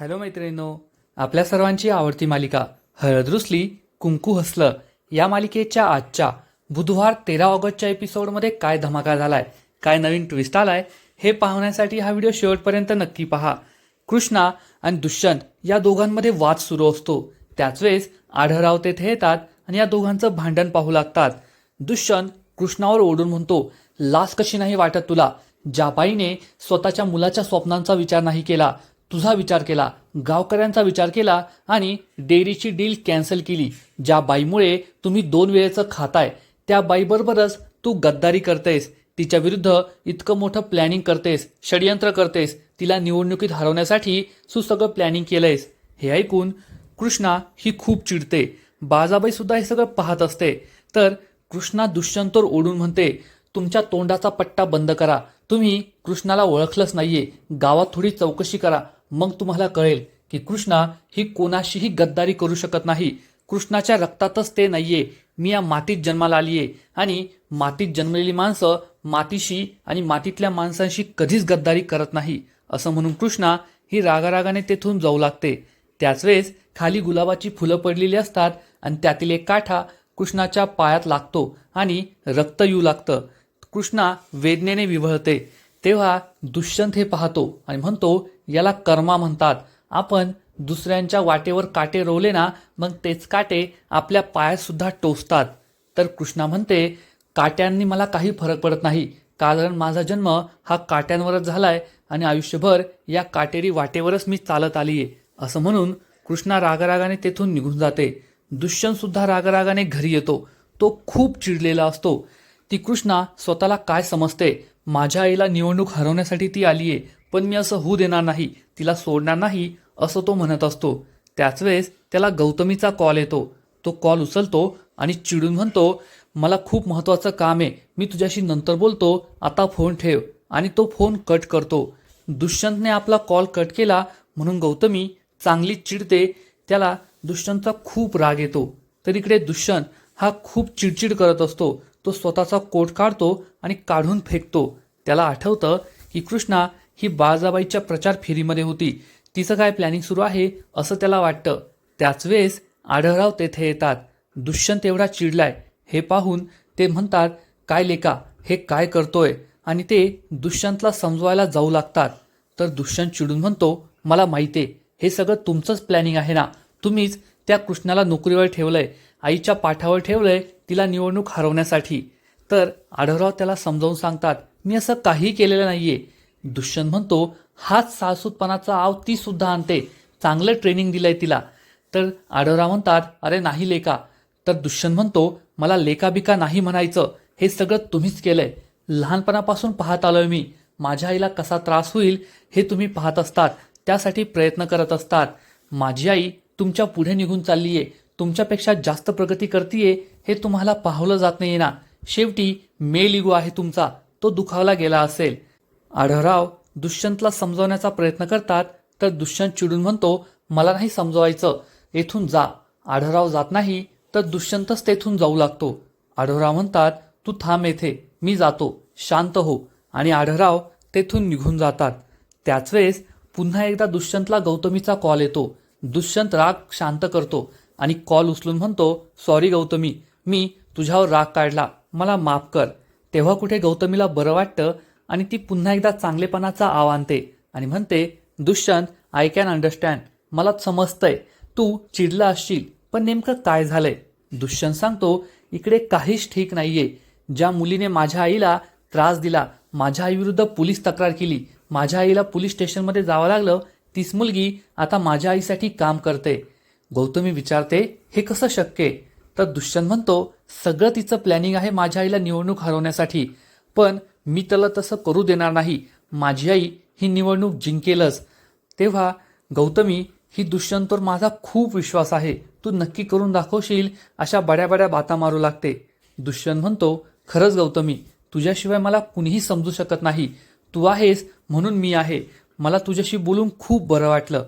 Hello मैत्रिणींनो आपल्या सर्वांची आवडती मालिका हळदरुसली कुंकू हसलं या मालिकेच्या आजच्या बुधवार तेरा ऑगस्टच्या एपिसोडमध्ये काय धमाका झालाय काय नवीन ट्विस्ट आलाय हे पाहण्यासाठी हा व्हिडिओ शेवटपर्यंत नक्की पहा. कृष्णा आणि दुष्यंत या दोघांमध्ये वाद सुरू असतो. त्याच वेळेस आढळराव तेथे येतात आणि या दोघांचं भांडण पाहू लागतात. दुष्यंत कृष्णावर ओढून म्हणतो लास कशी नाही वाटत तुला? ज्या बाईने स्वतःच्या मुलाच्या स्वप्नांचा विचार नाही केला. तुझा विचार केला गावकऱ्यांचा विचार केला आणि डेअरीची डील कॅन्सल केली ज्या बाईमुळे तुम्ही दोन वेळेचं खाताय. त्या बाईबरोबरच तू गद्दारी करतेस तिच्या विरुद्ध इतकं मोठं प्लॅनिंग करतेस षडयंत्र करतेस तिला निवडणुकीत हरवण्यासाठी तू सगळं प्लॅनिंग केलंयस. हे ऐकून कृष्णा ही खूप चिडते. बाजाबाई सुद्धा हे सगळं पाहत असते. तर कृष्णा दुष्यंतोर ओढून म्हणते तुमच्या तोंडाचा पट्टा बंद करा. तुम्ही कृष्णाला ओळखलंच नाहीये. गावात थोडी चौकशी करा. मग तुम्हाला कळेल की कृष्णा ही कोणाशीही गद्दारी करू शकत नाही. कृष्णाच्या रक्तातच ते नाहीये. मी या मातीत जन्माला आलीये. आणि मातीत जन्मलेली माणसं मातीशी आणि मातीतल्या माणसांशी कधीच गद्दारी करत नाही. असं म्हणून कृष्णा ही रागारागाने तेथून जाऊ लागते. त्याच वेळेस खाली गुलाबाची फुलं पडलेली असतात आणि त्यातील एक काठा कृष्णाच्या पायात लागतो आणि रक्त येऊ लागतं. कृष्णा वेदनेने विवळते तेव्हा दुष्यंत हे पाहतो आणि म्हणतो याला कर्मा म्हणतात. आपण दुसऱ्यांच्या वाटेवर काटे रोवले ना मग तेच काटे आपल्या पायातसुद्धा टोचतात. तर कृष्णा म्हणते काट्यांनी मला काही फरक पडत नाही कारण माझा जन्म हा काट्यांवरच झालाय आणि आयुष्यभर या काटेरी वाटेवरच मी चालत आली आहे असं म्हणून कृष्णा रागरागाने तेथून निघून जाते. दुष्यंतसुद्धा रागरागाने घरी येतो. तो खूप चिडलेला असतो. ती कृष्णा स्वतःला काय समजते? माझ्या आईला निवडणूक हरवण्यासाठी ती आली आहे पण मी असं होऊ देणार नाही तिला सोडणार नाही असं तो म्हणत असतो. त्याच वेळेस त्याला गौतमीचा कॉल येतो. तो कॉल उचलतो आणि चिडून म्हणतो मला खूप महत्त्वाचं काम आहे मी तुझ्याशी नंतर बोलतो आता फोन ठेव. आणि तो फोन कट करतो. दुष्यंतने आपला कॉल कट केला म्हणून गौतमी चांगली चिडते. त्याला दुष्यंतचा खूप राग येतो. तर इकडे दुष्यंत हा खूप चिडचिड करत असतो. तो स्वतःचा कोट काढतो आणि काढून फेकतो. त्याला आठवतं की कृष्णा ही बाळजाबाईच्या प्रचार फेरीमध्ये होती. तिचं काय प्लॅनिंग सुरू आहे असं त्याला वाटतं. त्याच वेळेस आढळराव तेथे येतात. दुष्यंत एवढा चिडलाय. हे पाहून ते म्हणतात काय लेका हे काय करतोय? आणि ते दुष्यंतला समजवायला जाऊ लागतात. तर दुष्यंत चिडून म्हणतो मला माहितीये हे सगळं तुमचंच प्लॅनिंग आहे ना. तुम्हीच त्या कृष्णाला नोकरीवर ठेवलंय. आईच्या पाठावर ठेवलंय. तिला निवडणूक हरवण्यासाठी. तर आढळराव त्याला समजावून सांगतात मी असं काही केलेलं नाहीये. दुष्यंत म्हणतो हाच सासूतपणाचा आव ती सुद्धा आणते. चांगलं ट्रेनिंग दिलंय तिला. तर आढळराव म्हणतात अरे नाही लेका. तर दुष्यंत म्हणतो मला लेकाबिका नाही म्हणायचं. हे सगळं तुम्हीच केलंय. लहानपणापासून पाहत आलोय मी. माझ्या आईला कसा त्रास होईल हे तुम्ही पाहत असतात. त्यासाठी प्रयत्न करत असतात. माझी आई तुमच्यापुढे निघून चालली आहे तुमच्यापेक्षा जास्त प्रगती करतीये हे तुम्हाला पाहवलं जात नाही ना. शेवटी मेल इगो आहे तुमचा तो दुखावला गेला असेल. आढळराव दुष्यंतला समजवण्याचा प्रयत्न करतात तर दुष्यंत चिडून म्हणतो मला नाही समजवायचं येथून जा. आढळराव जात नाही तर दुष्यंतच तेथून जाऊ लागतो. आढळराव म्हणतात तू थांब येथे मी जातो. शांत हो. आणि आढळराव तेथून निघून जातात. त्याच वेळेस पुन्हा एकदा दुष्यंतला गौतमीचा कॉल येतो. दुष्यंत राग शांत करतो. आणि कॉल उचलून म्हणतो सॉरी गौतमी मी तुझ्यावर राग काढला. मला माफ कर. तेव्हा कुठे गौतमीला बरं वाटतं आणि ती पुन्हा एकदा चांगलेपणाचा आव आणते आणि म्हणते दुष्यंत आय कॅन अंडरस्टँड मला समजतंय. तू चिडला असशील पण नेमकं काय झालंय? दुष्यंत सांगतो इकडे काहीच ठीक नाहीये. ज्या मुलीने माझ्या आईला त्रास दिला माझ्या आईविरुद्ध पोलीस तक्रार केली माझ्या आईला पोलीस स्टेशनमध्ये जावं लागलं तीच मुलगी आता माझ्या आईसाठी काम करते. गौतमी विचारते हे कसं शक्य तर दुष्यंत म्हणतो सगळं तिचं प्लॅनिंग आहे माझ्या आईला निवडणूक हरवण्यासाठी. पण मी त्याला तसं करू देणार नाही. माझी आई ही निवडणूक जिंकेलच. तेव्हा गौतमी ही दुष्यंतवर माझा खूप विश्वास आहे. तू नक्की करून दाखवशील अशा बड्या बड्या बाता मारू लागते. दुष्यंत म्हणतो खरंच गौतमी तुझ्याशिवाय मला कुणीही समजू शकत नाही. तू आहेस म्हणून मी आहे. मला तुझ्याशी बोलून खूप बरं वाटलं.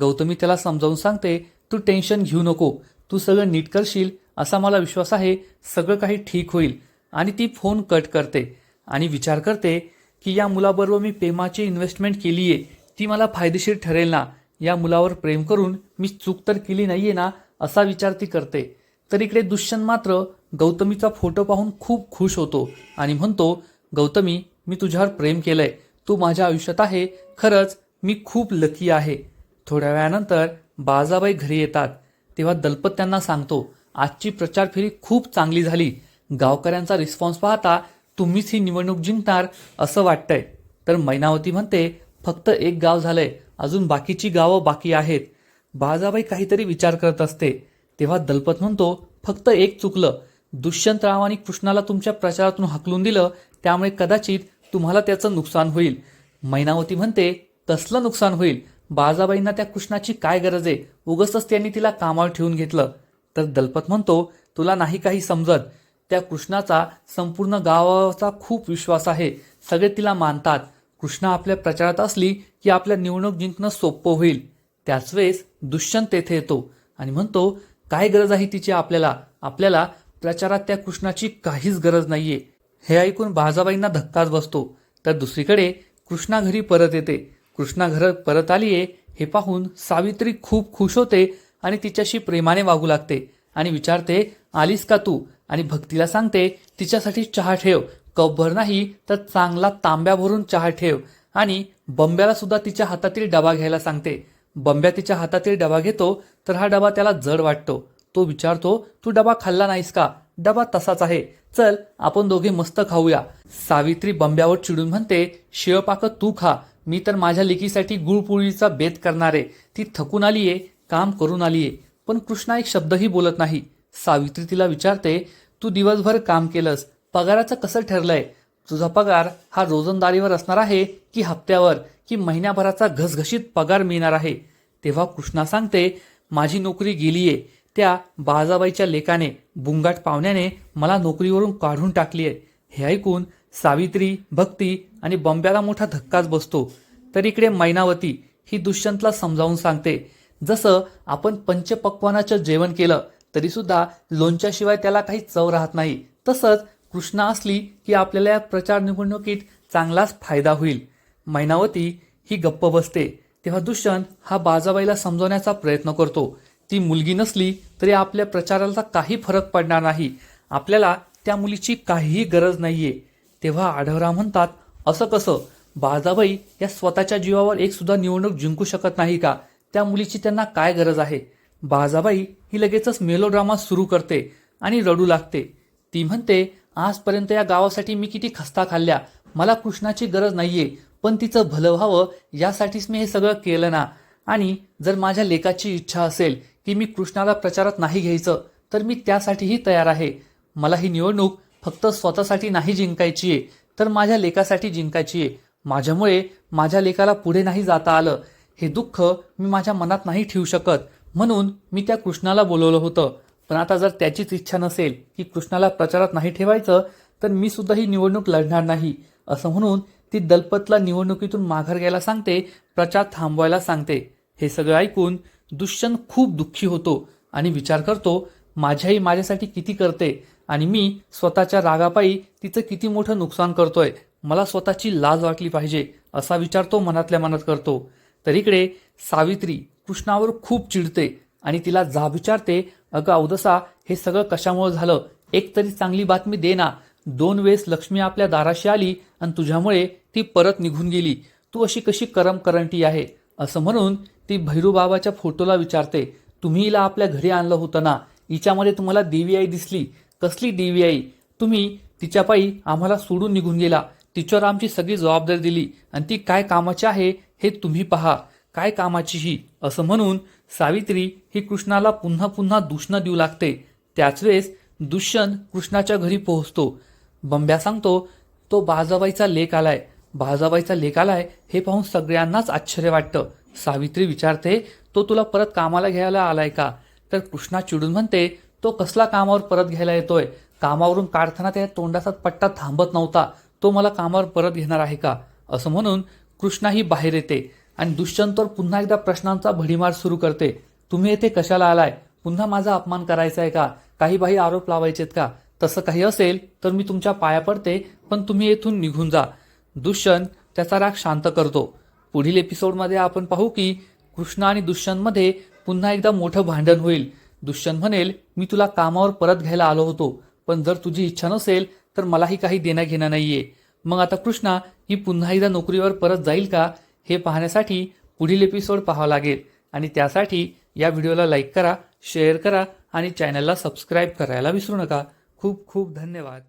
गौतमी त्याला समजावून सांगते तू टेन्शन घेऊ नको. तू सगळं नीट करशील असा मला विश्वास आहे. सगळं काही ठीक होईल. आणि ती फोन कट करते. आणि विचार करते की या मुलाबरोबर मी प्रेमाची इन्व्हेस्टमेंट केली आहे ती मला फायदेशीर ठरेल ना? या मुलावर प्रेम करून मी चूक तर केली नाही आहे ना? असा विचार ती करते. तर इकडे दुष्यंत मात्र गौतमीचा फोटो पाहून खूप खुश होतो आणि म्हणतो गौतमी मी तुझ्यावर प्रेम केलंय. तू माझ्या आयुष्यात आहे. खरंच मी खूप लकी आहे. थोड्या वेळानंतर बाजाबाई घरी येतात. तेव्हा दलपत त्यांना सांगतो आजची प्रचार फेरी खूप चांगली झाली. गावकऱ्यांचा रिस्पॉन्स पाहता तुम्हीच ही निवडणूक जिंकणार असं वाटतंय. तर मैनावती म्हणते फक्त एक गाव झालंय. अजून बाकीची गावं बाकी आहेत. बाजाबाई काहीतरी विचार करत असते. तेव्हा दलपत म्हणतो फक्त एक चुकलं. दुष्यंतराव आणि कृष्णाला तुमच्या प्रचारातून हकलून दिलं. त्यामुळे कदाचित तुम्हाला त्याचं नुकसान होईल. मैनावती म्हणते कसलं नुकसान होईल. बाजाबाईंना त्या कृष्णाची काय गरज आहे? उगसच त्यांनी तिला कामावर ठेवून घेतलं. तर दलपत म्हणतो तुला नाही काही समजत. त्या कृष्णाचा संपूर्ण गावाचा खूप विश्वास आहे. सगळे तिला मानतात. कृष्णा आपल्या प्रचारात असली की आपल्या निवडणूक जिंकणं सोपं होईल. त्याच वेळेस दुष्यंत तेथे येतो आणि म्हणतो काय गरज आहे तिची आपल्याला? आपल्याला प्रचारात त्या कृष्णाची काहीच गरज नाहीये. हे ऐकून बाजाबाईंना धक्काच बसतो. तर दुसरीकडे कृष्णा घरी परत येते. कृष्णा घरात परत आलीये हे पाहून सावित्री खूप खुश होते आणि तिच्याशी प्रेमाने वागू लागते आणि विचारते आलीस का तू? आणि भक्तीला सांगते तिच्यासाठी चहा ठेव. कपभर नाही तर चांगला तांब्या भरून चहा ठेव. आणि बंब्याला सुद्धा तिच्या हातातील डबा घ्यायला सांगते. बंब्या तिच्या हातातील डबा घेतो तर हा डबा त्याला जड वाटतो. तो विचारतो तू डबा खाल्ला नाहीस का? डबा तसाच आहे. चल आपण दोघे मस्त खाऊया. सावित्री बंब्यावर चिडून म्हणते शिळपाक तू खा. मी तर माझ्या लेकीसाठी गुळपोळीचा बेत करणार. आहे ती थकून आलीये काम करून आलीये. पण कृष्णा एक शब्दही बोलत नाही. सावित्री तिला विचारते तू दिवसभर काम केलंस पगाराचं कसं ठरलंय? तुझा पगार हा रोजंदारीवर असणार आहे की हप्त्यावर की महिन्याभराचा घसघशीत पगार मिळणार आहे? तेव्हा कृष्णा सांगते माझी नोकरी गेलीये. त्या बाजाबाईच्या लेकाने बुंगाट पाहुण्याने मला नोकरीवरून काढून टाकली आहे हे ऐकून सावित्री भक्ती आणि बंब्याला मोठा धक्काच बसतो. तर इकडे मैनावती ही दुष्यंतला समजावून सांगते. जसं आपण पंचपक्वानाचं जेवण केलं तरीसुद्धा लोणच्याशिवाय त्याला काही चव राहत नाही. तसंच कृष्णा असली की आपल्याला या प्रचार निवडणुकीत चांगलाच फायदा होईल. मैनावती ही गप्प बसते. तेव्हा दुष्यंत हा बाजाबाईला समजवण्याचा प्रयत्न करतो. ती मुलगी नसली तरी आपल्या प्रचाराला काही फरक पडणार नाही. आपल्याला त्या मुलीची काहीही गरज नाहीये. तेव्हा आढळराव म्हणतात असं कसं? बाजाबाई या स्वतःच्या जीवावर एक सुद्धा निवडणूक जिंकू शकत नाही का? त्या मुलीची त्यांना काय गरज आहे? बाजाबाई ही लगेचच मेलोड्रामा सुरू करते आणि रडू लागते. ती म्हणते आजपर्यंत या गावासाठी मी किती खस्ता खाल्ल्या. मला कृष्णाची गरज नाहीये पण तिचं भलं व्हावं यासाठीच मी हे सगळं केलं ना. आणि जर माझ्या लेखाची इच्छा असेल की मी कृष्णाला प्रचारात नाही घ्यायचं तर मी त्यासाठीही तयार आहे. मला ही निवडणूक फक्त स्वतःसाठी नाही जिंकायची आहे तर माझ्या लेखासाठी जिंकायची आहे. माझ्यामुळे माझ्या लेखाला पुढे नाही जाता आलं. हे दुःख मी माझ्या मनात नाही ठेवू शकत. म्हणून मी त्या कृष्णाला बोलवलं होतं. पण आता जर त्याचीच इच्छा नसेल की कृष्णाला प्रचारात नाही ठेवायचं तर मी सुद्धा ही निवडणूक लढणार नाही. असं म्हणून ती दलपतला निवडणुकीतून माघार घ्यायला सांगते प्रचार थांबवायला सांगते. हे सगळं ऐकून दुष्यंत खूप दुःखी होतो आणि विचार करतो माझ्याही माझ्यासाठी किती करते? आणि मी स्वतःच्या रागापायी तिचं किती मोठं नुकसान करतोय मला स्वतःची लाज वाटली पाहिजे असा विचार तो मनातल्या मनात करतो. तर इकडे सावित्री कृष्णावर खूप चिडते आणि तिला जा विचारते अगं अवदसा हे सगळं कशामुळे झालं? एक तरी चांगली बातमी दे ना. दोन वेळेस लक्ष्मी आपल्या दाराशी आली आणि तुझ्यामुळे ती परत निघून गेली. तू अशी कशी करम करंटी आहे? असं म्हणून ती भैरूबाबाच्या फोटोला विचारते तुम्ही हिला आपल्या घरी आणलं होतं ना? हिच्यामध्ये तुम्हाला देवी आई दिसली. कसली देवी आई तुम्ही तिच्या पायी आम्हाला सोडून निघून गेला. तिच्यावर आमची सगळी जबाबदारी दिली. आणि ती काय कामाची आहे हे तुम्ही पहा. काय कामाची ही असं म्हणून सावित्री ही कृष्णाला पुन्हा पुन्हा दूषणं देऊ लागते. त्याच वेळेस दुष्यंत कृष्णाच्या घरी पोहोचतो. बंब्या सांगतो तो बाजाबाईचा लेख आलाय. बाजाबाईचा लेख आलाय हे पाहून सगळ्यांनाच आश्चर्य वाटतं. सावित्री विचारते तो तुला परत कामाला घ्यायला आलाय का? तर कृष्णा चिडून म्हणते तो कसला कामावर परत घ्यायला येतोय? कामावरून काढताना त्या तोंडाचा पट्टा थांबत नव्हता. तो मला कामावर परत घेणार आहे का? असं म्हणून कृष्णाही बाहेर येते आणि दुष्यंतवर पुन्हा एकदा प्रश्नांचा भडीमार सुरू करते. तुम्ही येथे कशाला आलाय? पुन्हा माझा अपमान करायचा आहे का? काही बाही आरोप लावायचेत का? तसं काही असेल तर मी तुमच्या पाया पडते पण तुम्ही येथून निघून जा. दुष्यंत त्याचा राग शांत करतो. पुढील एपिसोडमध्ये आपण पाहू की कृष्णा आणि दुष्यंतमध्ये पुन्हा एकदा मोठं भांडण होईल. दुष्यंत म्हणेल मी तुला कामावर परत घ्यायला आलो होतो पण जर तुझी इच्छा नसेल तर मलाही काही देणं घेणं नाहीये. मग आता कृष्णा ही पुन्हा एकदा नोकरीवर परत जाईल का? हे पाहण्यासाठी पुढील एपिसोड पाहावा लागेल. आणि त्यासाठी या व्हिडिओला लाईक करा शेअर करा आणि चॅनलला सबस्क्राईब करायला विसरू नका. खूप खूप धन्यवाद.